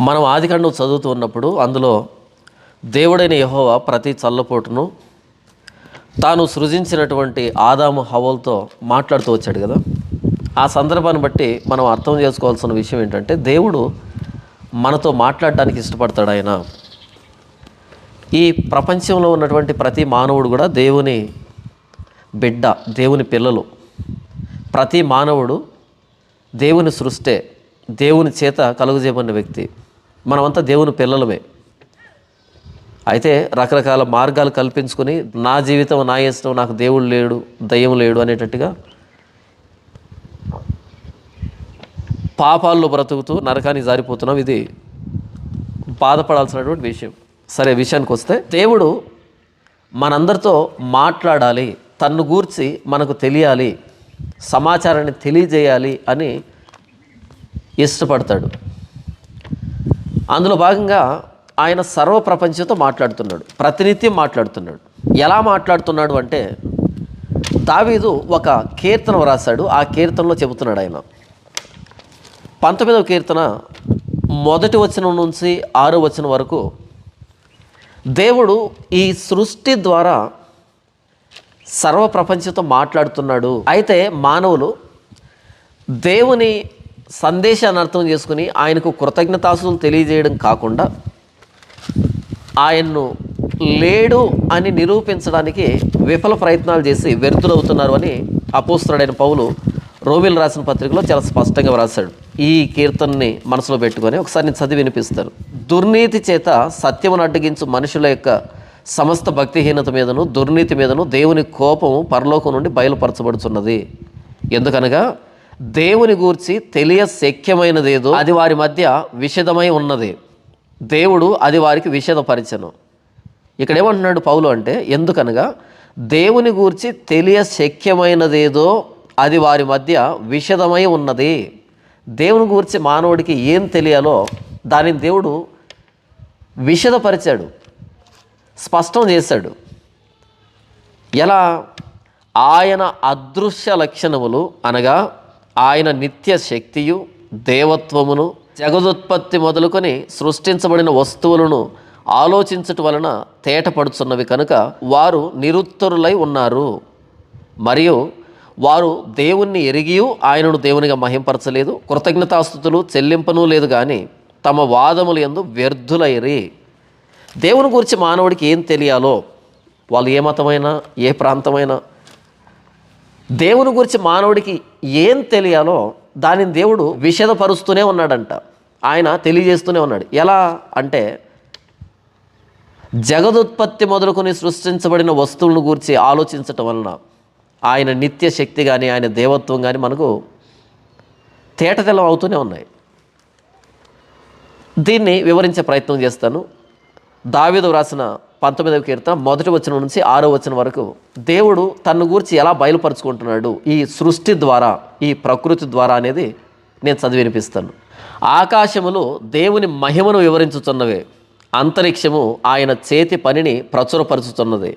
మనం ఆదికాండం చదువుతూ ఉన్నప్పుడు అందులో దేవుడైన యహోవా ప్రతి చల్లపోటును తాను సృజించినటువంటి ఆదాము హవోల్తో మాట్లాడుతూ వచ్చాడు కదా. ఆ సందర్భాన్ని బట్టి మనం అర్థం చేసుకోవాల్సిన విషయం ఏంటంటే దేవుడు మనతో మాట్లాడడానికి ఇష్టపడతాడు ఆయన. ఈ ప్రపంచంలో ఉన్నటువంటి ప్రతి మానవుడు కూడా దేవుని బిడ్డ దేవుని పిల్లలు. ప్రతి మానవుడు దేవుని సృష్టే దేవుని చేత కలుగజేయబడిన వ్యక్తి. మనమంతా దేవుని పిల్లలమే. అయితే రకరకాల మార్గాలు కల్పించుకొని నా జీవితం నా ఇష్టం నాకు దేవుడు లేడు దయ్యం లేడు అనేటట్టుగా పాపాల్లో బ్రతుకుతూ నరకాన్ని జారిపోతున్నాం. ఇది బాధపడాల్సినటువంటి విషయం. సరే విషయానికి వస్తే దేవుడు మనందరితో మాట్లాడాలి తన్ను గూర్చి మనకు తెలియాలి సమాచారాన్ని తెలియజేయాలి అని ఇష్టపడతాడు. అందులో భాగంగా ఆయన సర్వ ప్రపంచంతో మాట్లాడుతున్నాడు ప్రతినిత్యం మాట్లాడుతున్నాడు. ఎలా మాట్లాడుతున్నాడు అంటే దావీదు ఒక కీర్తన వ్రాసాడు ఆ కీర్తనలో చెబుతున్నాడు ఆయన. పంతొమ్మిదవ కీర్తన మొదటి వచనం నుంచి ఆరో వచనం వరకు దేవుడు ఈ సృష్టి ద్వారా సర్వ ప్రపంచంతో మాట్లాడుతున్నాడు. అయితే మానవులు దేవుని సందేశాన్ని అర్థం చేసుకుని ఆయనకు కృతజ్ఞతాసులు తెలియజేయడం కాకుండా ఆయన్ను లేడు అని నిరూపించడానికి విఫల ప్రయత్నాలు చేసి వ్యర్థులవుతున్నారు అని అపోస్తుడైన పౌలు రోమిల్ రాసిన పత్రికలో చాలా స్పష్టంగా వ్రాశాడు. ఈ కీర్తనని మనసులో పెట్టుకొని ఒకసారి నేను చదివి వినిపిస్తాను. దుర్నీతి చేత సత్యమును అడ్డగించు మనుషుల యొక్క సమస్త భక్తిహీనత మీదను దుర్నీతి మీదను దేవుని కోపము పరలోకం నుండి బయలుపరచబడుతున్నది ఎందుకనగా దేవుని గూర్చి తెలియ శక్యమైనదేదో అది వారి మధ్య విషదమై ఉన్నది. దేవుడు అది వారికి విషదపరిచను. ఇక్కడ ఏమంటున్నాడు పౌలు అంటే ఎందుకనగా దేవుని గూర్చి తెలియ శక్యమైనదేదో అది వారి మధ్య విషదమై ఉన్నది. దేవుని గూర్చి మానవుడికి ఏం తెలియాలో దానిని దేవుడు విషదపరిచాడు. స్పష్టం చేశాడు. ఎలా? ఆయన అదృశ్య లక్షణములు అనగా ఆయన నిత్య శక్తియు దేవత్వమును జగదుత్పత్తి మొదలుకొని సృష్టించబడిన వస్తువులను ఆలోచించటం వలన తేటపడుచున్నవి కనుక వారు నిరుత్తరులై ఉన్నారు. మరియు వారు దేవుణ్ణి ఎరిగియు ఆయనను దేవునిగా మహింపరచలేదు కృతజ్ఞతాస్థుతులు చెల్లింపనూ లేదు కానీ తమ వాదములు ఎందు వ్యర్థులైరి. దేవుని గురించి మానవుడికి ఏం తెలియాలో? వాళ్ళు ఏ మతమైనా ఏ ప్రాంతమైనా దేవుని గురించి మానవుడికి ఏం తెలియాలో దానిని దేవుడు విషదపరుస్తూనే ఉన్నాడంట. ఆయన తెలియజేస్తూనే ఉన్నాడు. ఎలా అంటే జగదుత్పత్తి మొదలుకొని సృష్టించబడిన వస్తువులను గురించి ఆలోచించటం వలన ఆయన నిత్య శక్తి కానీ ఆయన దేవత్వం కానీ మనకు తేటతెల్లం అవుతూనే ఉన్నాయి. దీన్ని వివరించే ప్రయత్నం చేస్తాను. దావేదు వ్రాసిన పంతొమ్మిదవ కీర్తన మొదటి వచనం నుంచి ఆరో వచనం వరకు దేవుడు తన గురించి ఎలా బయలుపరుచుకుంటున్నాడు ఈ సృష్టి ద్వారా ఈ ప్రకృతి ద్వారా అనేది నేను చదివి వినిపిస్తాను. ఆకాశములు దేవుని మహిమను వివరించుతున్నవే అంతరిక్షము ఆయన చేతి పనిని ప్రచురపరుచుతున్నది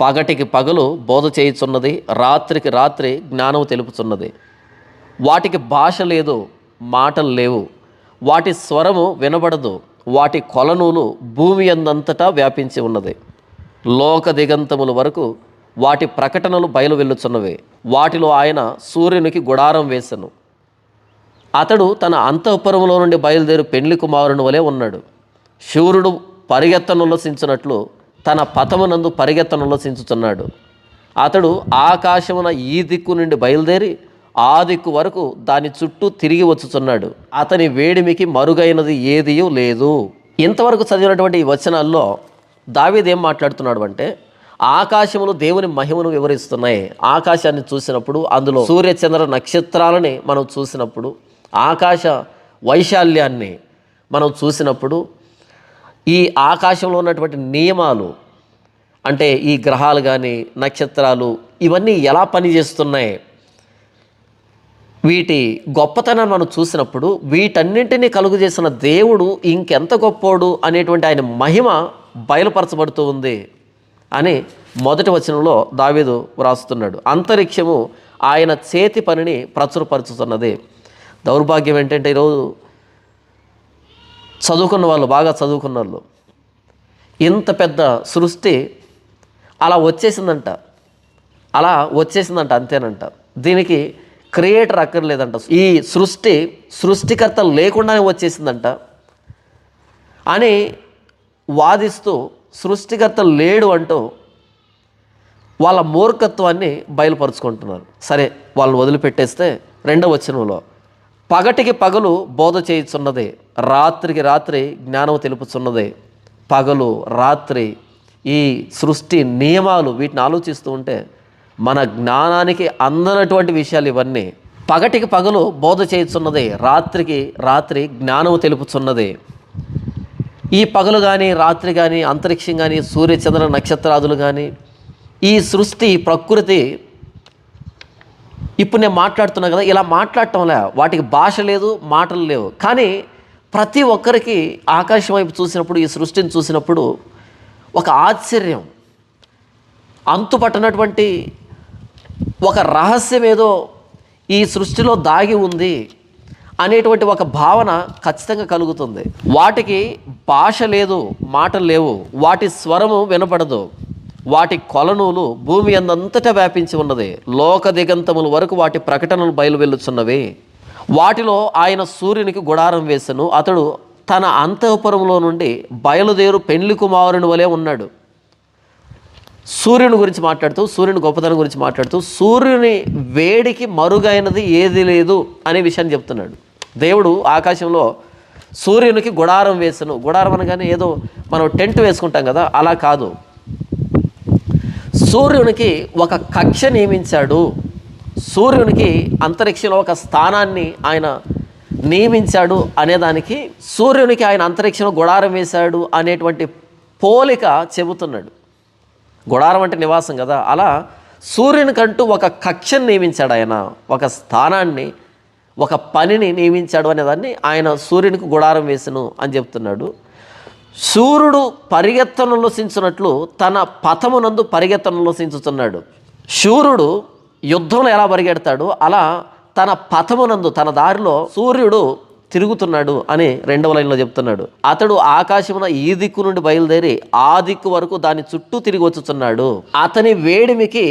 పగటికి పగలు బోధ చేయుచున్నది రాత్రికి రాత్రి జ్ఞానం తెలుపుచున్నది వాటికి భాష లేదు మాటలు లేవు వాటి స్వరము వినబడదు వాటి కొలనూలు భూమి అందంతటా వ్యాపించి ఉన్నది. లోక దిగంతముల వరకు వాటి ప్రకటనలు బయలు వెళ్ళుచున్నవి. వాటిలో ఆయన సూర్యునికి గుడారం వేశను అతడు తన అంతఃపురములో నుండి బయలుదేరి పెండ్లి కుమారుని వలె ఉన్నాడు. శూరుడు పరిగెత్తనుల్లసించినట్లు తన పతమునందు పరిగెత్తనుల్లసించుచున్నాడు అతడు ఆకాశమున ఈ దిక్కు నుండి బయలుదేరి ఆ దిక్కు వరకు దాని చుట్టూ తిరిగి వచ్చుచున్నాడు. అతని వేడిమికి మరుగైనది ఏదియూ లేదు. ఇంతవరకు చదివినటువంటి ఈ వచనాల్లో దావీదు మాట్లాడుతున్నాడు అంటే ఆకాశములు దేవుని మహిమను వివరిస్తున్నాయి. ఆకాశాన్ని చూసినప్పుడు అందులో సూర్య చంద్ర నక్షత్రాలని మనం చూసినప్పుడు ఆకాశ వైశాల్యాన్ని మనం చూసినప్పుడు ఈ ఆకాశంలో ఉన్నటువంటి నియమాలు అంటే ఈ గ్రహాలు కానీ నక్షత్రాలు ఇవన్నీ ఎలా పనిచేస్తున్నాయి? వీటి గొప్పతనం మనం చూసినప్పుడు వీటన్నింటినీ కలుగు చేసిన దేవుడు ఇంకెంత గొప్పోడు అనేటువంటి ఆయన మహిమ బయలుపరచబడుతూ ఉంది అని మొదటి వచనంలో దావీదు వ్రాస్తున్నాడు. అంతరిక్షము ఆయన చేతి పనిని ప్రచురపరుచుతున్నది. దౌర్భాగ్యం ఏంటంటే ఈరోజు చదువుకున్న వాళ్ళు బాగా చదువుకున్న వాళ్ళు ఇంత పెద్ద సృష్టి అలా వచ్చేసిందంట. అలా వచ్చేసిందంట అంతేనంట. దీనికి క్రియేటర్ అక్కర్లేదంట. ఈ సృష్టి సృష్టికర్త లేకుండానే వచ్చేసిందంట. అని వాదిస్తూ సృష్టికర్త లేడు అంటూ వాళ్ళ మూర్ఖత్వాన్ని బయలుపరుచుకుంటున్నారు. సరే వాళ్ళని వదిలిపెట్టేస్తే రెండవ వచనంలో పగటికి పగలు బోధ చేయుచున్నదే రాత్రికి రాత్రి జ్ఞానం తెలుపుచున్నదే పగలు రాత్రి ఈ సృష్టి నియమాలు వీటిని ఆలోచిస్తూ ఉంటే మన జ్ఞానానికి అందనటువంటి విషయాలు ఇవన్నీ పగటికి పగలు బోధ చేయుచున్నదే రాత్రికి రాత్రి జ్ఞానం తెలుపుచున్నదే. ఈ పగలు కానీ రాత్రి కానీ అంతరిక్షం కానీ సూర్య చంద్ర నక్షత్రాదులు కానీ ఈ సృష్టి ప్రకృతి ఇప్పుడు నేను మాట్లాడుతున్నా కదా ఇలా మాట్లాడటంలే వాటికి భాష లేదు మాటలు లేవు. కానీ ప్రతి ఒక్కరికి ఆకాశం వైపు చూసినప్పుడు ఈ సృష్టిని చూసినప్పుడు ఒక ఆశ్చర్యం. అంతుపట్టనటువంటి ఒక రహస్యం ఏదో ఈ సృష్టిలో దాగి ఉంది అనేటువంటి ఒక భావన ఖచ్చితంగా కలుగుతుంది. వాటికి భాష లేదు మాటలు లేవు వాటి స్వరము వినపడదు వాటి కొలనులు భూమి అందంతటా వ్యాపించి ఉన్నది. లోక దిగంతముల వరకు వాటి ప్రకటనలు బయలువెళ్ళుచున్నవి వాటిలో ఆయన సూర్యునికి గుడారం వేసను అతడు తన అంతఃపురంలో నుండి బయలుదేరు పెండ్లి కుమారుని వలె ఉన్నాడు. సూర్యుని గురించి మాట్లాడుతూ సూర్యుని గొప్పతనం గురించి మాట్లాడుతూ సూర్యుని వేడికి మరుగైనది ఏది లేదు అనే విషయాన్ని చెప్తున్నాడు. దేవుడు ఆకాశంలో సూర్యునికి గుడారం వేసను. గుడారం అనగానే ఏదో మనం టెంట్ వేసుకుంటాం కదా అలా కాదు. సూర్యునికి ఒక కక్ష నియమించాడు. సూర్యునికి అంతరిక్షంలో ఒక స్థానాన్ని ఆయన నియమించాడు అనేదానికి సూర్యునికి ఆయన అంతరిక్షంలో గుడారం వేశాడు అనేటువంటి పోలిక చెబుతున్నాడు. గుడారం అంటే నివాసం కదా. అలా సూర్యునికంటూ ఒక కక్షను నియమించాడు ఆయన. ఒక స్థానాన్ని ఒక పనిని నియమించాడు అనేదాన్ని ఆయన సూర్యునికి గుడారం వేసను అని చెప్తున్నాడు. సూర్యుడు పరిగెత్తనంలో సించున్నట్లు తన పథమునందు పరిగెత్తనంలో సించుతున్నాడు సూర్యుడు యుద్ధంలో ఎలా పరిగెడతాడు? అలా తన పథమునందు తన దారిలో సూర్యుడు తిరుగుతున్నాడు అని రెండవ లైన్లో చెప్తున్నాడు. అతడు ఆకాశమున ఈ దిక్కు నుండి బయలుదేరి ఆ దిక్కు వరకు దాని చుట్టూ తిరిగి వచ్చుతున్నాడు అతని వేడిమికి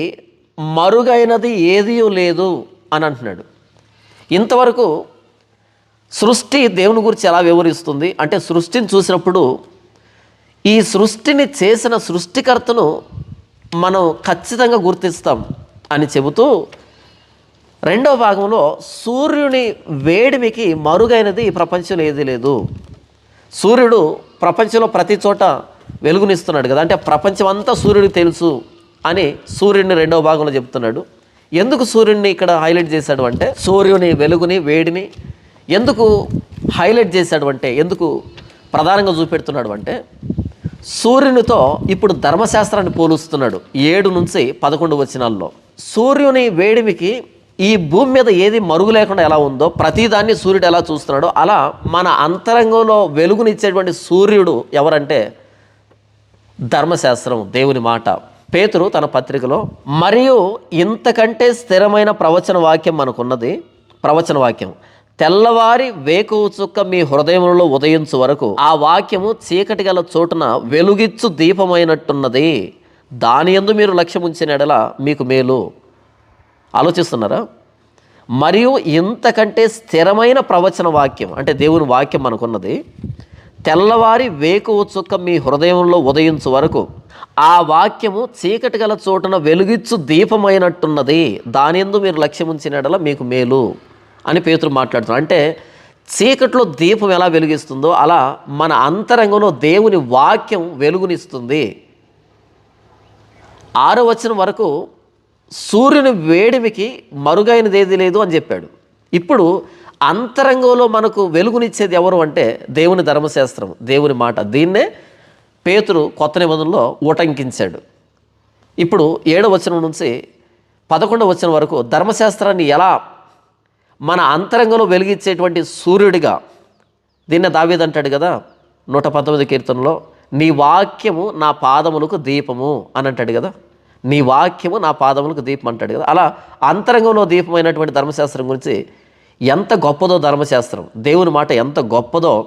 మరుగైనది ఏదీ లేదు అని అంటున్నాడు. ఇంతవరకు సృష్టి దేవుని గురించి ఎలా వివరిస్తుంది? అంటే సృష్టిని చూసినప్పుడు ఈ సృష్టిని చేసిన సృష్టికర్తను మనం ఖచ్చితంగా గుర్తిస్తాం అని చెబుతూ రెండవ భాగంలో సూర్యుని వేడిమికి మరుగైనది ఈ ప్రపంచంలో ఏది లేదు. సూర్యుడు ప్రపంచంలో ప్రతి చోట వెలుగునిస్తున్నాడు కదా. అంటే ప్రపంచం అంతా సూర్యుడికి తెలుసు అని సూర్యుడిని రెండవ భాగంలో చెప్తున్నాడు. ఎందుకు సూర్యుడిని ఇక్కడ హైలైట్ చేశాడు అంటే సూర్యుని వెలుగుని వేడిని ఎందుకు హైలైట్ చేశాడు అంటే ఎందుకు ప్రధానంగా చూపెడుతున్నాడు అంటే సూర్యునితో ఇప్పుడు ధర్మశాస్త్రాన్ని పోలుస్తున్నాడు ఏడు నుంచి పదకొండు వచనాల్లో. సూర్యుని వేడిమికి ఈ భూమి మీద ఏది మరుగు లేకుండా ఎలా ఉందో ప్రతిదాన్ని సూర్యుడు ఎలా చూస్తున్నాడో అలా మన అంతరంగంలో వెలుగునిచ్చేటువంటి సూర్యుడు ఎవరంటే ధర్మశాస్త్రం దేవుని మాట. పేతురు తన పత్రికలో మరియు ఇంతకంటే స్థిరమైన ప్రవచన వాక్యం మనకున్నది ప్రవచన వాక్యం. తెల్లవారి వేకు చుక్క మీ హృదయంలో ఉదయించు వరకు ఆ వాక్యము చీకటి గల చోటున వెలుగిచ్చు దీపమైనట్టున్నది. దాని యందు మీరు లక్ష్యం ఉంచిన ఎడల మీకు మేలు. ఆలోచిస్తున్నారా? మరియు ఇంతకంటే స్థిరమైన ప్రవచన వాక్యం అంటే దేవుని వాక్యం మనకున్నది తెల్లవారి వేకువ చుక్క మీ హృదయంలో ఉదయించు వరకు ఆ వాక్యము చీకటి గల చోటున వెలుగిచ్చు దీపమైనట్టున్నది. దానిందు మీరు లక్ష్యం ఉంచిన మీకు మేలు అని పేతురు మాట్లాడుతున్నారు. అంటే చీకట్లో దీపం ఎలా వెలుగిస్తుందో అలా మన అంతరంగంలో దేవుని వాక్యం వెలుగునిస్తుంది. ఆరో వచ్చిన వరకు సూర్యుని వేడిమికి మరుగైనది ఏది లేదు అని చెప్పాడు. ఇప్పుడు అంతరంగంలో మనకు వెలుగునిచ్చేది ఎవరు అంటే దేవుని ధర్మశాస్త్రం దేవుని మాట. దీన్నే పేతురు కొత్త నిబంధనలో ఉటంకించాడు. ఇప్పుడు ఏడవ వచనం నుంచి పదకొండవ వచనం వరకు ధర్మశాస్త్రాన్ని ఎలా మన అంతరంగంలో వెలిగించేటువంటి సూర్యుడిగా దీన్నే దావేదంటాడు అంటాడు కదా నూట పంతొమ్మిది కీర్తనలో నీ వాక్యము నా పాదములకు దీపము అని అంటాడు కదా. నీ వాక్యము నా పాదములకు దీపం అంటాడు కదా. అలా అంతరంగంలో దీపమైనటువంటి ధర్మశాస్త్రం గురించి ఎంత గొప్పదో ధర్మశాస్త్రం దేవుని మాట ఎంత గొప్పదో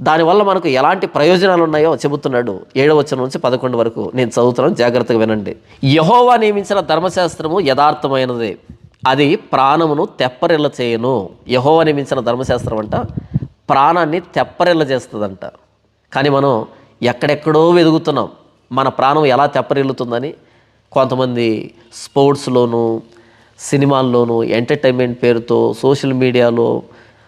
దానివల్ల మనకు ఎలాంటి ప్రయోజనాలు ఉన్నాయో చెబుతున్నాడు ఏడవ నుంచి పదకొండు వరకు. నేను చదువుతున్నాను జాగ్రత్తగా వినండి. యహోవా నియమించిన ధర్మశాస్త్రము యథార్థమైనది అది ప్రాణమును తెప్పరిల్ల చేయను. యహోవా నియమించిన ధర్మశాస్త్రం అంట ప్రాణాన్ని తెప్పరిల్ల చేస్తుందంట. కానీ మనం ఎక్కడెక్కడో వెదుగుతున్నాం మన ప్రాణం ఎలా తెప్పరిల్లుతుందని కొంతమంది స్పోర్ట్స్లోను సినిమాల్లోనూ ఎంటర్టైన్మెంట్ పేరుతో సోషల్ మీడియాలో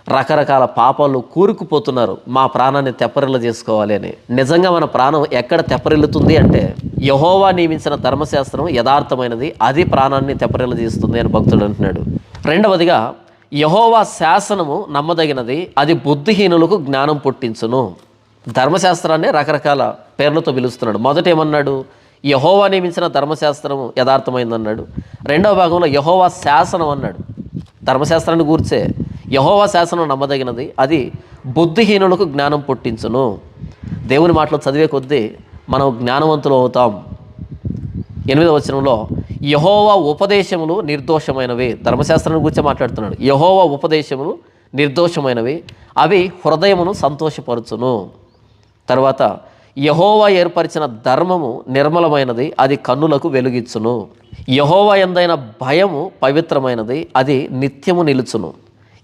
రకరకాల పాపాలు కూరుకుపోతున్నారు. మా ప్రాణాన్ని తెప్పరిల్ల చేసుకోవాలి అని. నిజంగా మన ప్రాణం ఎక్కడ తెప్పరిల్లుతుంది అంటే యహోవా నియమించిన ధర్మశాస్త్రం యథార్థమైనది అది ప్రాణాన్ని తెప్పరిల్ల చేస్తుంది అని భక్తుడు అంటున్నాడు. రెండవదిగా యహోవా శాసనము నమ్మదగినది అది బుద్ధిహీనులకు జ్ఞానం పుట్టించును. ధర్మశాస్త్రాన్ని రకరకాల పేర్లతో పిలుస్తున్నాడు. మొదట ఏమన్నాడు యహోవా నియమించిన ధర్మశాస్త్రం యథార్థమైందన్నాడు. రెండవ భాగంలో యహోవా శాసనం అన్నాడు. ధర్మశాస్త్రాన్ని గూర్చే యహోవా శాసనం నమ్మదగినది. అది బుద్ధిహీనులకు జ్ఞానం పుట్టించును. దేవుని మాటలు చదివే కొద్దీ మనం జ్ఞానవంతులు అవుతాం. ఎనిమిదవ వచనంలో యహోవా ఉపదేశములు నిర్దోషమైనవి. ధర్మశాస్త్రాన్ని గురించి మాట్లాడుతున్నాడు. యహోవా ఉపదేశములు నిర్దోషమైనవి. అవి హృదయమును సంతోషపరచును. తర్వాత యహోవా ఏర్పరిచిన ధర్మము నిర్మలమైనది అది కన్నులకు వెలుగిచ్చును. యహోవా ఎందైన భయము పవిత్రమైనది అది నిత్యము నిలుచును.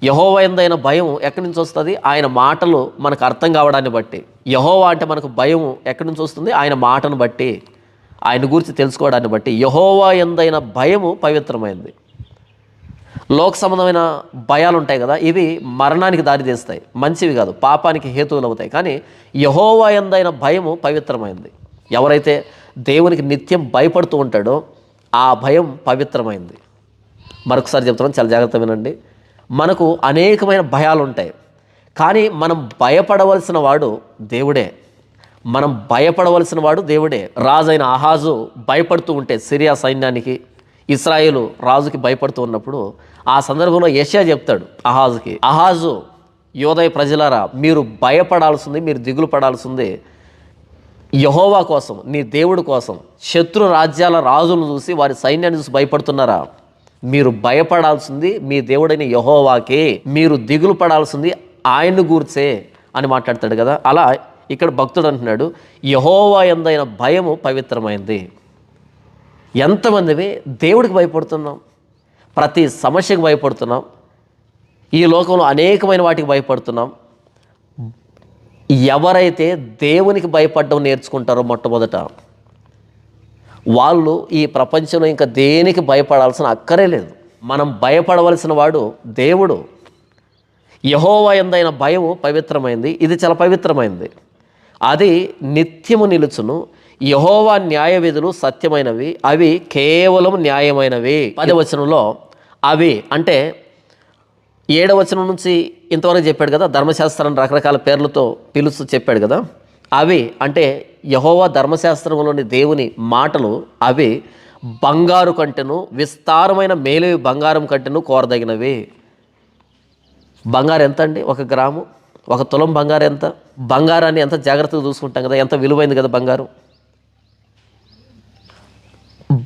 యహోవా ఎందైన భయం ఎక్కడి నుంచి వస్తుంది? ఆయన మాటలు మనకు అర్థం కావడాన్ని బట్టి. యహోవా అంటే మనకు భయం ఎక్కడి నుంచి వస్తుంది? ఆయన మాటను బట్టి. ఆయన గురించి తెలుసుకోవడాన్ని బట్టి. యహోవా ఎందైన భయము పవిత్రమైనది లోక సంబంధమైన భయాలు ఉంటాయి కదా ఇవి మరణానికి దారితీస్తాయి మంచివి కాదు పాపానికి హేతువులు అవుతాయి. కానీ యహోవా ఎందైన భయము పవిత్రమైంది. ఎవరైతే దేవునికి నిత్యం భయపడుతూ ఉంటాడో ఆ భయం పవిత్రమైంది. మరొకసారి చెప్తున్నాను చాలా జాగ్రత్త వినండి. మనకు అనేకమైన భయాలు ఉంటాయి. కానీ మనం భయపడవలసిన వాడు దేవుడే. మనం భయపడవలసిన వాడు దేవుడే. రాజైన ఆహాజు భయపడుతూ ఉంటే సిరియా సైన్యానికి ఇస్రాయేలు రాజుకి భయపడుతూ ఉన్నప్పుడు ఆ సందర్భంలో యెషయా చెప్తాడు అహాజుకి అహాజు యోదయ ప్రజలారా మీరు భయపడాల్సింది మీరు దిగులు పడాల్సింది. యహోవా కోసం నీ దేవుడి కోసం శత్రు రాజ్యాల రాజులను చూసి వారి సైన్యాన్ని చూసి భయపడుతున్నారా? మీరు భయపడాల్సింది మీ దేవుడైన యహోవాకే. మీరు దిగులు పడాల్సింది ఆయన్ను గూర్చే అని మాట్లాడతాడు కదా. అలా ఇక్కడ భక్తుడు అంటున్నాడు యహోవా ఎందైన భయము పవిత్రమైంది. ఎంతమందివి దేవుడికి భయపడుతున్నాం? ప్రతి సమస్యకు భయపడుతున్నాం. ఈ లోకంలో అనేకమైన వాటికి భయపడుతున్నాం. ఎవరైతే దేవునికి భయపడడం నేర్చుకుంటారో మొట్టమొదట వాళ్ళు ఈ ప్రపంచంలో ఇంకా దేనికి భయపడాల్సిన అక్కరే లేదు. మనం భయపడవలసిన వాడు దేవుడు. యహోవా ఎందైన భయము పవిత్రమైంది. ఇది చాలా పవిత్రమైంది. అది నిత్యము నిలుచును. యహోవా న్యాయ విధులు సత్యమైనవి అవి కేవలం న్యాయమైనవి. పదవచనంలో అవి అంటే ఏడవచనం నుంచి ఇంతవరకు చెప్పాడు కదా ధర్మశాస్త్రాన్ని రకరకాల పేర్లతో పిలుస్తూ చెప్పాడు కదా. అవి అంటే యహోవా ధర్మశాస్త్రంలోని దేవుని మాటలు అవి బంగారు కంటెను విస్తారమైన మేలువి బంగారం కంటెను కోరదగినవి. బంగారు ఎంత అండి? ఒక గ్రాము? ఒక తులం బంగారు ఎంత? బంగారాన్ని ఎంత జాగ్రత్తగా చూసుకుంటాం కదా ఎంత విలువైంది కదా బంగారం?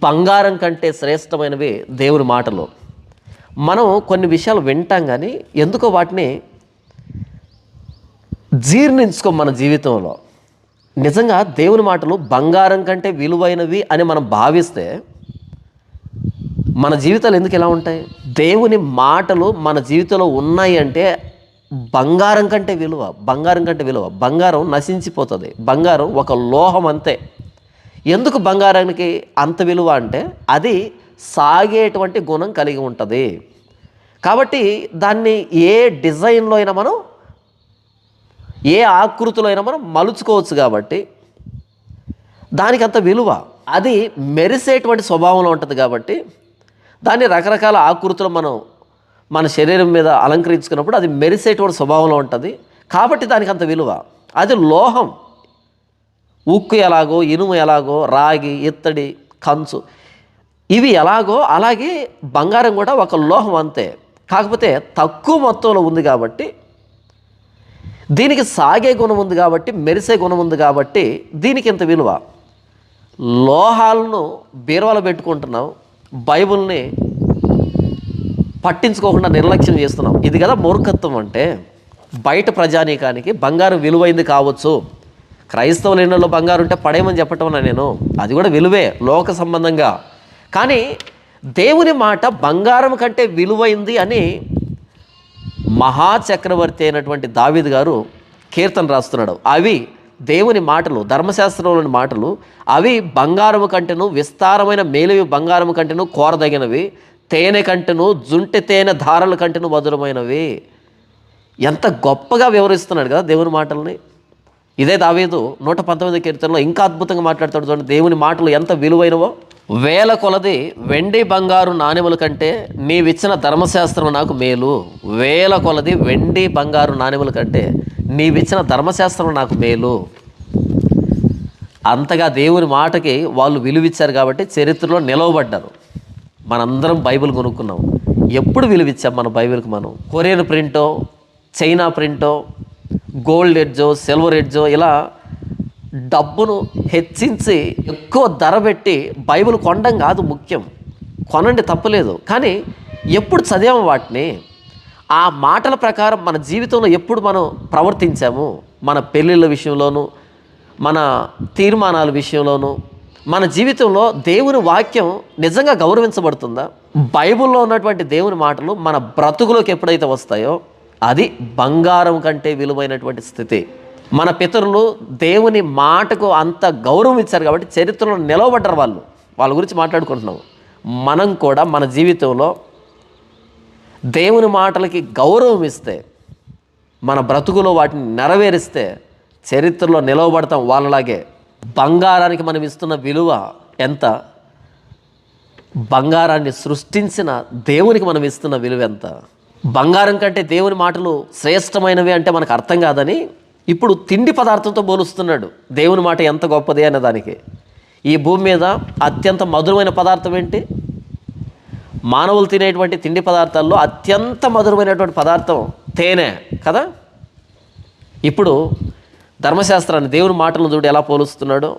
బంగారం కంటే శ్రేష్టమైనవి దేవుని మాటలు. మనం కొన్ని విషయాలు వింటాం కానీ ఎందుకో వాటిని జీర్ణించుకో మన జీవితంలో. నిజంగా దేవుని మాటలు బంగారం కంటే విలువైనవి అని మనం భావిస్తే మన జీవితాలు ఎందుకు ఎలా ఉంటాయి? దేవుని మాటలు మన జీవితంలో ఉన్నాయి అంటే బంగారం కంటే విలువ బంగారం కంటే విలువ బంగారం నశించిపోతుంది. బంగారం ఒక లోహం అంతే. ఎందుకు బంగారానికి అంత విలువ అంటే అది సాగేటువంటి గుణం కలిగి ఉంటుంది. కాబట్టి దాన్ని ఏ డిజైన్లో అయినా మనం ఏ ఆకృతిలో అయినా మనం మలుచుకోవచ్చు కాబట్టి దానికి అంత విలువ అది మెరిసేటువంటి స్వభావంలో ఉంటుంది కాబట్టి దాన్ని రకరకాల ఆకృతులు మనం మన శరీరం మీద అలంకరించుకున్నప్పుడు అది మెరిసేటువంటి స్వభావంలో ఉంటుంది. కాబట్టి దానికి అంత విలువ అది లోహం. ఉక్కు ఎలాగో ఇనుము ఎలాగో రాగి ఇత్తడి కంచు. ఇవి ఎలాగో అలాగే బంగారం కూడా ఒక లోహం అంతే. కాకపోతే తక్కువ మొత్తంలో ఉంది కాబట్టి దీనికి సాగే గుణం ఉంది కాబట్టి మెరిసే గుణం ఉంది కాబట్టి దీనికి ఇంత విలువ. లోహాలను బీరువాలో పెట్టుకుంటున్నాం బైబిల్ని పట్టించుకోకుండా నిర్లక్ష్యం చేస్తున్నాం. ఇది కదా మూర్ఖత్వం అంటే బయట ప్రజానీకానికి బంగారం విలువైంది కావచ్చు. క్రైస్తవ ఇళ్ళలో బంగారం ఉంటే పడేయమని చెప్పటం నేను. అది కూడా విలువే లోక సంబంధంగా. కానీ దేవుని మాట బంగారం కంటే విలువైంది అని మహాచక్రవర్తి అయినటువంటి దావిద్ గారు కీర్తన రాస్తున్నాడు. అవి దేవుని మాటలు ధర్మశాస్త్రంలోని మాటలు. అవి బంగారము కంటేను విస్తారమైన మేలివి బంగారము కంటేను కోరదగినవి. తేనె కంటేను జుంటి తేనె ధారల కంటేను మధురమైనవి. ఎంత గొప్పగా వివరిస్తున్నాడు కదా దేవుని మాటల్ని. ఇదే దావేదు నూట పంతొమ్మిది కీర్తనలో ఇంకా అద్భుతంగా మాట్లాడతాడు చూడండి. దేవుని మాటలు ఎంత విలువైనవో. వేల కొలది వెండి బంగారు నాణెముల కంటే నీవిచ్చిన ధర్మశాస్త్రం నాకు మేలు. వేల కొలది వెండి బంగారు నాణెముల కంటే నీవిచ్చిన ధర్మశాస్త్రం నాకు మేలు. అంతగా దేవుని మాటకి వాళ్ళు విలువిచ్చారు కాబట్టి చరిత్రలో నిలవబడ్డారు. మనందరం బైబిల్ కొనుక్కున్నాం. ఎప్పుడు విలువిచ్చాం మన బైబిల్కి మనం? కొరియన్ ప్రింటో చైనా ప్రింటో గోల్డ్ ఎడ్జో సిల్వర్ ఎడ్జో ఇలా డబ్బును హెచ్చించి ఎక్కువ ధర పెట్టి బైబిల్ కొనడం కాదు ముఖ్యం. కొనండి తప్పలేదు. కానీ ఎప్పుడు చదివాము వాటిని? ఆ మాటల ప్రకారం మన జీవితంలో ఎప్పుడు మనం ప్రవర్తించాము? మన పెళ్ళిళ్ళ విషయంలోనూ మన తీర్మానాల విషయంలోనూ మన జీవితంలో దేవుని వాక్యం నిజంగా గౌరవించబడుతుందా? బైబిల్లో ఉన్నటువంటి దేవుని మాటలు మన బ్రతుకులోకి ఎప్పుడైతే వస్తాయో అది బంగారం కంటే విలువైనటువంటి స్థితి. మన పితరులు దేవుని మాటకు అంత గౌరవం ఇచ్చారు కాబట్టి చరిత్రలో నిలవబడ్డారు వాళ్ళు. వాళ్ళ గురించి మాట్లాడుకుంటున్నాము. మనం కూడా మన జీవితంలో దేవుని మాటలకి గౌరవం ఇస్తే మన బ్రతుకులో వాటిని నెరవేరిస్తే చరిత్రలో నిలవబడతాం వాళ్ళలాగే. బంగారానికి మనం ఇస్తున్న విలువ ఎంత? బంగారాన్ని సృష్టించిన దేవునికి మనం ఇస్తున్న విలువ ఎంత? బంగారం కంటే దేవుని మాటలు శ్రేష్టమైనవి అంటే మనకు అర్థం కాదని ఇప్పుడు తిండి పదార్థంతో పోలుస్తున్నాడు దేవుని మాట ఎంత గొప్పది అనే దానికి. ఈ భూమి మీద అత్యంత మధురమైన పదార్థం ఏంటి? మానవులు తినేటువంటి తిండి పదార్థాల్లో అత్యంత మధురమైనటువంటి పదార్థం తేనె కదా? ఇప్పుడు ధర్మశాస్త్రాన్ని దేవుని మాటలను చూడు ఎలా పోలుస్తున్నాడు?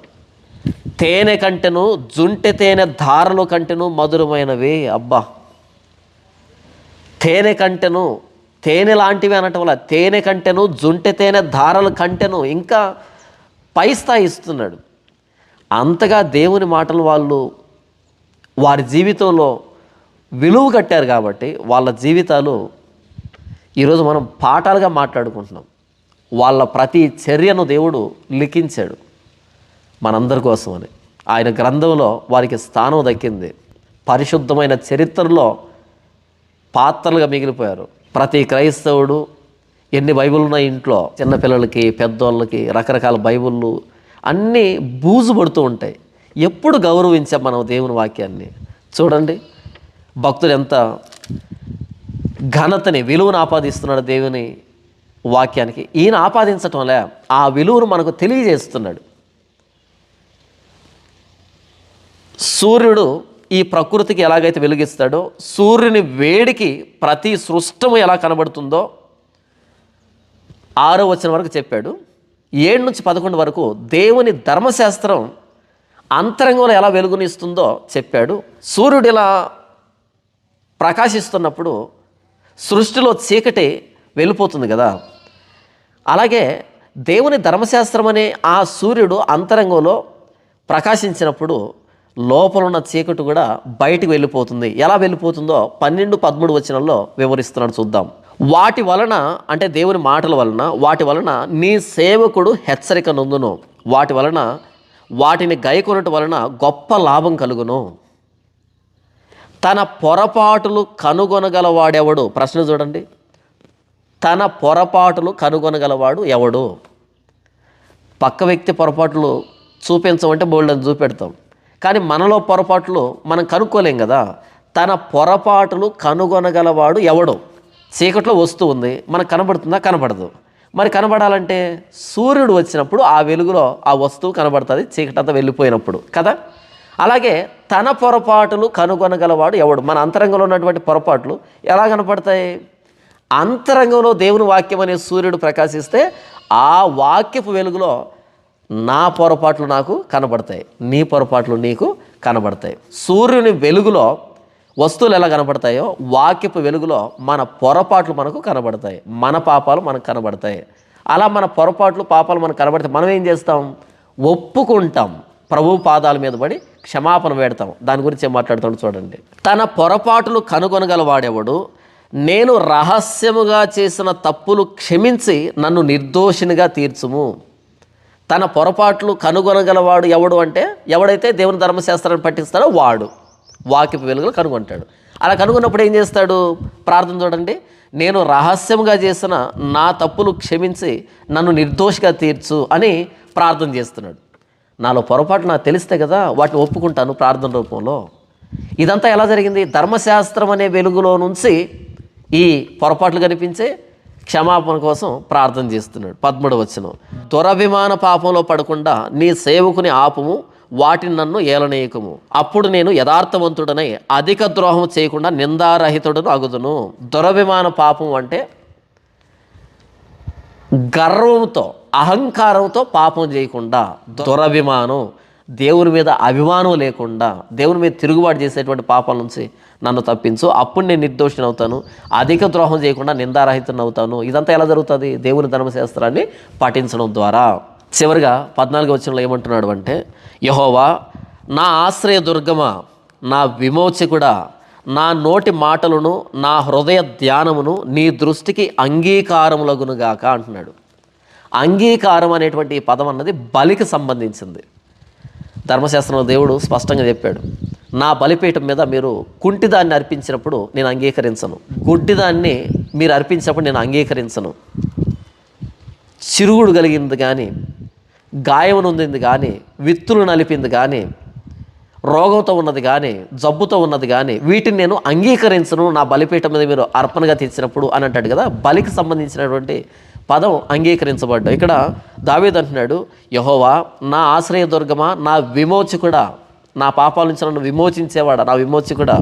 తేనె కంటెను జుంటె తేనె ధారలు కంటెను మధురమైనవి. అబ్బా! తేనె కంటెను తేనె లాంటివి అనటం వల్ల తేనె కంటెను జుంటె తేనె ధారల కంటెను ఇంకా పై స్థాయి ఇస్తున్నాడు. అంతగా దేవుని మాటలు వాళ్ళు వారి జీవితంలో విలువ కట్టారు కాబట్టి వాళ్ళ జీవితాలు ఈరోజు మనం పాఠాలుగా మాట్లాడుకుంటున్నాం. వాళ్ళ ప్రతి చర్యను దేవుడు లిఖించాడు మనందరి కోసమని. ఆయన గ్రంథంలో వారికి స్థానం దక్కింది. పరిశుద్ధమైన చరిత్రలో పాత్రలుగా మిగిలిపోయారు. ప్రతి క్రైస్తవుడు ఎన్ని బైబిల్ ఉన్నాయి ఇంట్లో? చిన్నపిల్లలకి పెద్దోళ్ళకి రకరకాల బైబుళ్ళు అన్నీ బూజు పడుతూ ఉంటాయి. ఎప్పుడు గౌరవించాం మనం దేవుని వాక్యాన్ని? చూడండి. భక్తులు ఎంత ఘనతని విలువను ఆపాదిస్తున్నాడు దేవుని వాక్యానికి. ఈయన ఆపాదించటంలే ఆ విలువను మనకు తెలియజేస్తున్నాడు. సూర్యుడు ఈ ప్రకృతికి ఎలాగైతే వెలుగిస్తాడో సూర్యుని వేడికి ప్రతి సృష్టము ఎలా కనబడుతుందో ఆరో వచ్చిన వరకు చెప్పాడు. ఏడు నుంచి పదకొండు వరకు దేవుని ధర్మశాస్త్రం అంతరంగంలో ఎలా వెలుగునిస్తుందో చెప్పాడు. సూర్యుడు ఇలా ప్రకాశిస్తున్నప్పుడు సృష్టిలో చీకటి వెళ్ళిపోతుంది కదా. అలాగే దేవుని ధర్మశాస్త్రం అనే ఆ సూర్యుడు అంతరంగంలో ప్రకాశించినప్పుడు లోపల ఉన్న చీకటి కూడా బయటికి వెళ్ళిపోతుంది. ఎలా వెళ్ళిపోతుందో పన్నెండు పదమూడు వచనంలో వివరిస్తున్నాడు చూద్దాం. వాటి వలన అంటే దేవుని మాటల వలన వాటి వలన నీ సేవకుడు హెచ్చరిక నొందును. వాటి వలన వాటిని గైకొనటం వలన గొప్ప లాభం కలుగును. తన పొరపాటులు కనుగొనగలవాడెవడు? ప్రశ్న చూడండి. తన పొరపాటులు కనుగొనగలవాడు ఎవడు? పక్క వ్యక్తి పొరపాట్లు చూపించమంటే బోల్డని చూపెడతాం. కానీ మనలో పొరపాట్లు మనం కనుక్కోలేం కదా. తన పొరపాటులు కనుగొనగలవాడు ఎవడు? చీకట్లో వస్తూ ఉంది. మనకు కనబడుతుందా? కనబడదు. మరి కనబడాలంటే సూర్యుడు వచ్చినప్పుడు ఆ వెలుగులో ఆ వస్తువు కనబడుతుంది చీకటంతా వెళ్ళిపోయినప్పుడు కదా. అలాగే తన పొరపాటులు కనుగొనగలవాడు ఎవడు? మన అంతరంగంలో ఉన్నటువంటి పొరపాట్లు ఎలా కనపడతాయి? అంతరంగంలో దేవుని వాక్యం అనే సూర్యుడు ప్రకాశిస్తే ఆ వాక్యపు వెలుగులో నా పొరపాట్లు నాకు కనబడతాయి. నీ పొరపాట్లు నీకు కనబడతాయి. సూర్యుని వెలుగులో వస్తువులు ఎలా కనబడతాయో వాక్యపు వెలుగులో మన పొరపాట్లు మనకు కనబడతాయి. మన పాపాలు మనకు కనబడతాయి. అలా మన పొరపాట్లు పాపాలు మనకు కనబడతాయి మనం ఏం చేస్తాం? ఒప్పుకుంటాం. ప్రభు పాదాల మీద పడి క్షమాపణ పెడతాం దాని గురించి ఏం మాట్లాడుతాడు చూడండి. తన పొరపాటులు కనుగొనగలవాడేవాడు? నేను రహస్యముగా చేసిన తప్పులు క్షమించి నన్ను నిర్దోషినిగా తీర్చుము. తన పొరపాట్లు కనుగొనగలవాడు ఎవడు అంటే ఎవడైతే దేవుని ధర్మశాస్త్రాన్ని పట్టిస్తాడో వాడు. వాకిపు వెలుగులు కనుగొంటాడు. అలా కనుగొన్నప్పుడు ఏం చేస్తాడు? ప్రార్థన చూడండి. నేను రహస్యంగా చేసిన నా తప్పులు క్షమించి నన్ను నిర్దోషిగా తీర్చు అని ప్రార్థన చేస్తున్నాడు. నాలో పొరపాటు నాకు తెలిస్తే కదా వాటిని ఒప్పుకుంటాను ప్రార్థన రూపంలో. ఇదంతా ఎలా జరిగింది? ధర్మశాస్త్రం అనే వెలుగులో నుంచి ఈ పొరపాట్లు కనిపించే క్షమాపణ కోసం ప్రార్థన చేస్తున్నాడు. పద్ముడు వచ్చిన దురభిమాన పాపంలో పడకుండా నీ సేవకుని ఆపము వాటిని నన్ను ఏలనీయకము. అప్పుడు నేను యథార్థవంతుడనై అధిక ద్రోహం చేయకుండా నిందారహితుడను అగుదును. దురభిమాన పాపం అంటే గర్వంతో అహంకారంతో పాపం చేయకుండా దురభిమానం దేవుని మీద అభిమానం లేకుండా దేవుని మీద తిరుగుబాటు చేసేటువంటి పాపాల నుంచి నన్ను తప్పించు. అప్పుడు నేను నిర్దోషిని అవుతాను అధిక ద్రోహం చేయకుండా నిందారహితుని అవుతాను ఇదంతా ఎలా జరుగుతుంది? దేవుని ధర్మశాస్త్రాన్ని పాటించడం ద్వారా. చివరిగా పద్నాలుగు వచనంలో ఏమంటున్నాడు అంటే యహోవా నా ఆశ్రయ దుర్గమ నా విమోచకుడా నా నోటి మాటలను నా హృదయ ధ్యానమును నీ దృష్టికి అంగీకారములగునుగాక అంటున్నాడు. అంగీకారం అనేటువంటి ఈ పదం అన్నది బలికి సంబంధించింది. ధర్మశాస్త్రంలో దేవుడు స్పష్టంగా చెప్పాడు నా బలిపీఠం మీద మీరు కుంటిదాన్ని అర్పించినప్పుడు నేను అంగీకరించను. గుడ్డిదాన్ని మీరు అర్పించినప్పుడు నేను అంగీకరించను. చిరుగుడు కలిగింది కానీ గాయమునుంది కానీ విత్తులు నలిపింది కానీ రోగంతో ఉన్నది కానీ జబ్బుతో ఉన్నది కానీ వీటిని నేను అంగీకరించను నా బలిపీఠం మీద మీరు అర్పణగా తెచ్చినప్పుడు అని అంటాడు కదా. బలికి సంబంధించినటువంటి పదం అంగీకరించబడ్డా ఇక్కడ దావేది అంటున్నాడు యహోవా నా ఆశ్రయ దుర్గమా నా విమోచకుడా నా పాపాల నుంచి నన్ను విమోచించేవాడా నా విమోచకుడా?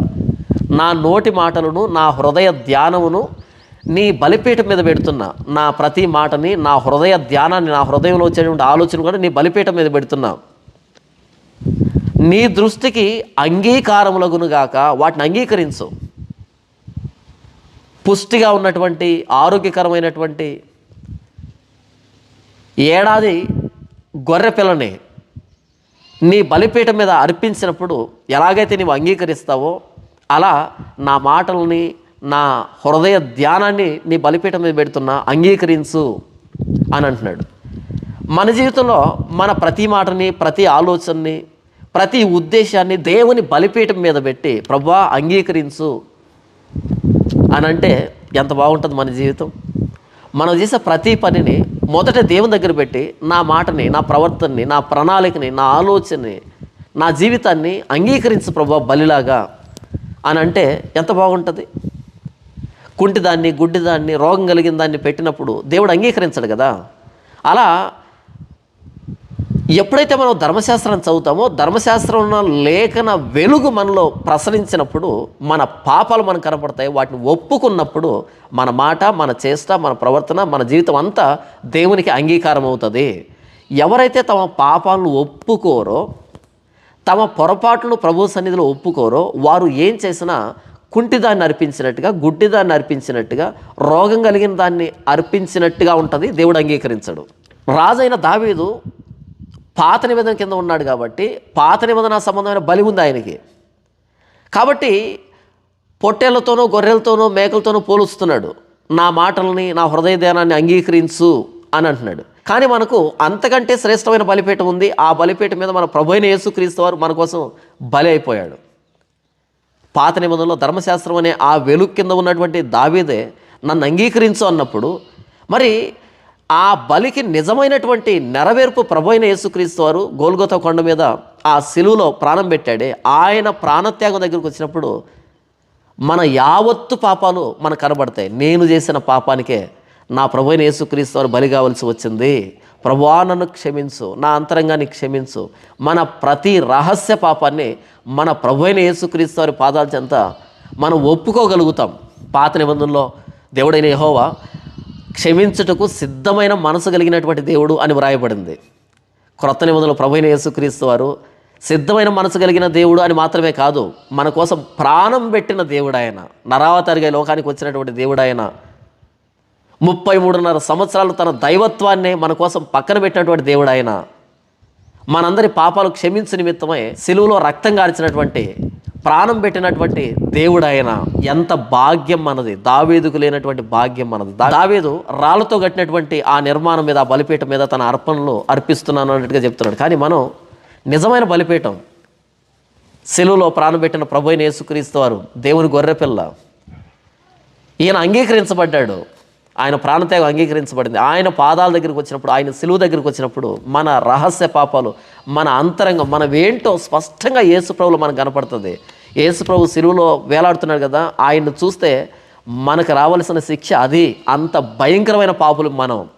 నా నోటి మాటలను నా హృదయ ధ్యానమును నీ బలిపీఠం మీద పెడుతున్నా. నా ప్రతి మాటని నా హృదయ ధ్యానాన్ని నా హృదయంలో వచ్చేటువంటి ఆలోచన కూడా నీ బలిపీఠం మీద పెడుతున్నా. నీ దృష్టికి అంగీకారములగునుగాక వాటిని అంగీకరించు. పుష్టిగా ఉన్నటువంటి ఆరోగ్యకరమైనటువంటి ఏడాది గొర్రె పిల్లని నీ బలిపీఠం మీద అర్పించినప్పుడు ఎలాగైతే నీవు అంగీకరిస్తావో అలా నా మాటల్ని నా హృదయ ధ్యానాన్ని నీ బలిపీఠం మీద పెడుతున్నా అంగీకరించు అని అంటున్నాడు. మన జీవితంలో మన ప్రతి మాటని ప్రతి ఆలోచనని ప్రతి ఉద్దేశాన్ని దేవుని బలిపీఠం మీద పెట్టి ప్రభా అంగీకరించు అని అంటే ఎంత బాగుంటుంది మన జీవితం? మనం చేసే ప్రతి పనిని మొదట దేవుని దగ్గర పెట్టి నా మాటని నా ప్రవర్తనని నా ప్రణాళికని నా ఆలోచనని నా జీవితాన్ని అంగీకరించు ప్రభా బలిలాగా అని అంటే ఎంత బాగుంటుంది? కుంటిదాన్ని గుడ్డిదాన్ని రోగం కలిగిన దాన్ని పెట్టినప్పుడు దేవుడు అంగీకరించడు కదా. అలా ఎప్పుడైతే మనం ధర్మశాస్త్రం చదువుతామో ధర్మశాస్త్రం లేఖన వెలుగు మనలో ప్రసరించినప్పుడు మన పాపాలు మనకు కనపడతాయి. వాటిని ఒప్పుకున్నప్పుడు మన మాట మన చేష్ట మన ప్రవర్తన మన జీవితం అంతా దేవునికి అంగీకారం అవుతుంది ఎవరైతే తమ పాపాలను ఒప్పుకోరో తమ పొరపాట్లను ప్రభు సన్నిధిలో ఒప్పుకోరో వారు ఏం చేసినా కుంటిదాన్ని అర్పించినట్టుగా గుడ్డిదాన్ని అర్పించినట్టుగా రోగం కలిగిన దాన్ని అర్పించినట్టుగా ఉంటుంది. దేవుడు అంగీకరించడు. రాజైన దావీదు పాత నిబంధన కింద ఉన్నాడు కాబట్టి పాత నిబంధన సంబంధమైన బలి ఉంది ఆయనకి. కాబట్టి పొట్టేళ్ళతోనో గొర్రెలతోనూ మేకలతోనూ పోలుస్తున్నాడు. నా మాటలని నా హృదయ ధ్యానాన్ని అంగీకరించు అని అంటున్నాడు. కానీ మనకు అంతకంటే శ్రేష్టమైన బలిపీఠం ఉంది. ఆ బలిపీఠం మీద మన ప్రభు అయిన యేసుక్రీస్తు వారు మన కోసం బలి అయిపోయాడు. పాత నిబంధనలో ధర్మశాస్త్రం అనే ఆ వెలుగు కింద ఉన్నటువంటి దావీదే నన్ను అంగీకరించు అన్నప్పుడు మరి ఆ బలికి నిజమైనటువంటి నెరవేర్పు ప్రభు యేసుక్రీస్తు వారు గోల్గొత కొండ మీద ఆ శిలువులో ప్రాణం పెట్టాడే. ఆయన ప్రాణత్యాగం దగ్గరికి వచ్చినప్పుడు మన యావత్తు పాపాలు మనకు కనబడతాయి. నేను చేసిన పాపానికే నా ప్రభు యేసుక్రీస్తు వారు బలి కావాల్సి వచ్చింది. ప్రభువా నన్ను క్షమించు. నా అంతరంగాన్ని క్షమించు. మన ప్రతి రహస్య పాపాన్ని మన ప్రభువైన యేసుక్రీస్తు వారి పాదాల చెంత మనం ఒప్పుకోగలుగుతాం. పాత నిబంధనలో దేవుడైన యహోవా క్షమించుటకు సిద్ధమైన మనసు కలిగినటువంటి దేవుడు అని వ్రాయబడింది. క్రొత్త నిబంధనలు ప్రభు యేసుక్రీస్తు వారు సిద్ధమైన మనసు కలిగిన దేవుడు అని మాత్రమే కాదు మన కోసం ప్రాణం పెట్టిన దేవుడు ఆయన నరావతారిగా లోకానికి వచ్చినటువంటి దేవుడు ఆయన ముప్పై మూడున్నర సంవత్సరాలు తన దైవత్వాన్ని మన కోసం పక్కన పెట్టినటువంటి దేవుడు ఆయన మనందరి పాపాలు క్షమించు నిమిత్తమై సిలువలో రక్తం గార్చినటువంటి ప్రాణం పెట్టినటువంటి దేవుడు ఆయన ఎంత భాగ్యం మనది. దావేదుకు లేనటువంటి భాగ్యం మనది. దావేదు రాళ్ళతో కట్టినటువంటి ఆ నిర్మాణం మీద ఆ బలిపీఠం మీద తన అర్పణలు అర్పిస్తున్నాను అన్నట్టుగా చెప్తున్నాడు. కానీ మనం నిజమైన బలిపీఠం సెలువులో ప్రాణం పెట్టిన ప్రభు అయిన యేసుక్రీస్తు వారు దేవుని గొర్రెపిల్ల ఈయన అంగీకరించబడ్డాడు. ఆయన ప్రాణత్యాగం అంగీకరించబడింది. ఆయన పాదాల దగ్గరికి వచ్చినప్పుడు ఆయన సిలువు దగ్గరికి వచ్చినప్పుడు మన రహస్య పాపాలు మన అంతరంగం మనవేంటో స్పష్టంగా యేసు ప్రభులు మనకు కనపడుతుంది. యేసుప్రభు ప్రభు వేలాడుతున్నాడు కదా ఆయన్ని చూస్తే మనకు రావలసిన శిక్ష అది. అంత భయంకరమైన పాపులు మనం.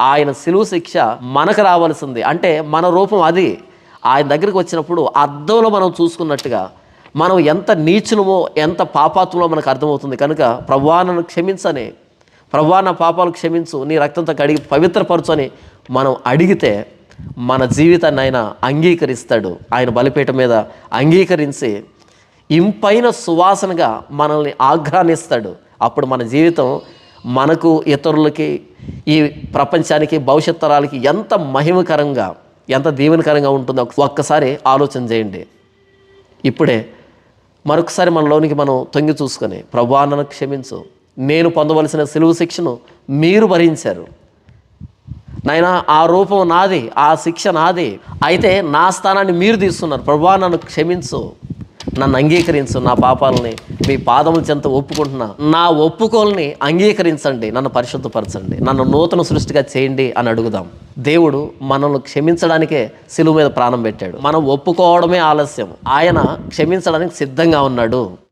ఆయన సిలువు శిక్ష మనకు రావాల్సింది. అంటే మన రూపం అది. ఆయన దగ్గరికి వచ్చినప్పుడు అర్థంలో మనం చూసుకున్నట్టుగా మనం ఎంత నీచులమో ఎంత పాపాత్మలో మనకు అర్థమవుతుంది. కనుక ప్రభువా నన్ను క్షమించని ప్రభువా నా పాపాలు క్షమించు నీ రక్తంతో కడిగి పవిత్రపరచు అని మనం అడిగితే మన జీవితాన్ని ఆయన అంగీకరిస్తాడు. ఆయన బలిపేట మీద అంగీకరించి ఇంపైన సువాసనగా మనల్ని ఆఘ్రానిస్తాడు అప్పుడు మన జీవితం మనకు ఇతరులకి ఈ ప్రపంచానికి భవిష్యత్ తరాలకి ఎంత మహిమకరంగా ఎంత దీవెనకరంగా ఉంటుందో ఒక్కసారి ఆలోచన చేయండి. ఇప్పుడే మరొకసారి మనలోనికి మనం తొంగి చూసుకొని ప్రభా నన్ను క్షమించు. నేను పొందవలసిన సెలువు శిక్షను మీరు భరించారు. నైనా ఆ రూపం నాది ఆ శిక్ష నాది. అయితే నా స్థానాన్ని మీరు తీసుకున్నారు. ప్రభా నన్ను క్షమించు. నన్ను అంగీకరించు నా పాపాలని మీ పాదముల చెంత ఒప్పుకుంటున్నా. నా ఒప్పుకోల్ని అంగీకరించండి నన్ను పరిశుద్ధపరచండి నన్ను నూతన సృష్టిగా చేయండి అని అడుగుదాం. దేవుడు మనల్ని క్షమించడానికే సిలువ మీద ప్రాణం పెట్టాడు. మనం ఒప్పుకోవడమే ఆలస్యం. ఆయన క్షమించడానికి సిద్ధంగా ఉన్నాడు.